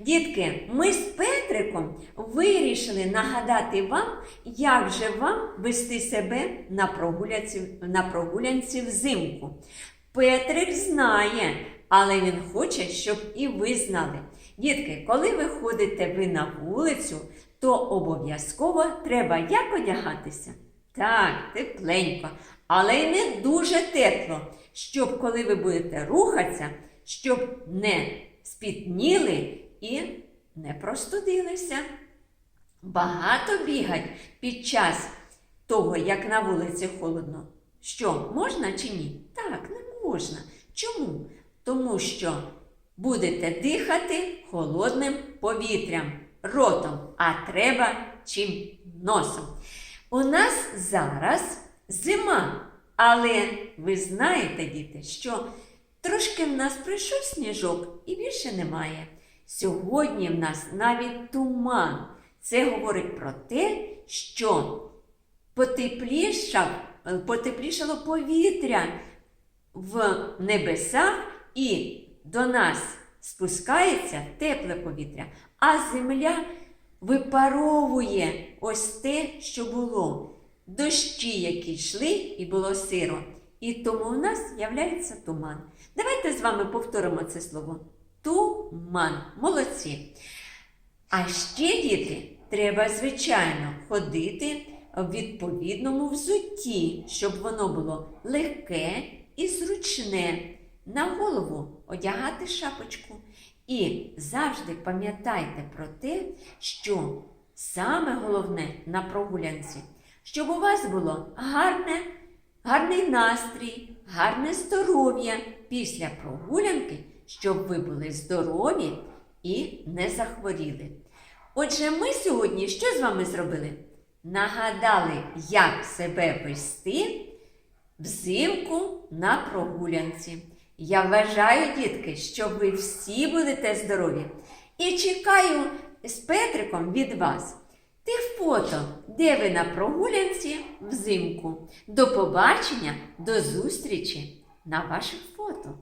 Дітки, ми з Петриком вирішили нагадати вам, як же вам вести себе на прогулянці, на прогулянці взимку. Петрик знає, але він хоче, щоб і ви знали. Дітки, коли ви ходите ви на вулицю, то обов'язково треба як одягатися? Так, тепленько, але й не дуже тепло, щоб коли ви будете рухатися, щоб не спітніли і не простудилися. Багато бігать під час того, як на вулиці холодно. Що, можна чи ні? Так, не можна. Чому? Тому що будете дихати холодним повітрям, ротом, а треба чим носом. У нас зараз зима, але ви знаєте, діти, що трошки в нас прийшов сніжок і більше немає. Сьогодні в нас навіть туман. Це говорить про те, що е, потеплішало повітря в небесах і до нас спускається тепле повітря, а земля випаровує ось те, що було. Дощі, які йшли, і було сиро. І тому в нас з'являється туман. Давайте з вами повторимо це слово. Туман. Молодці. А ще, діти, треба, звичайно, ходити в відповідному взутті, щоб воно було легке і зручне. На голову одягати шапочку. І завжди пам'ятайте про те, що саме головне на прогулянці, щоб у вас було гарне, гарний настрій, гарне здоров'я після прогулянки, щоб ви були здорові і не захворіли. Отже, ми сьогодні що з вами зробили? Нагадали, як себе вести взимку на прогулянці. Я вважаю, дітки, що ви всі будете здорові. І чекаю з Петриком від вас те фото, де ви на прогулянці взимку. До побачення, до зустрічі на ваших фото.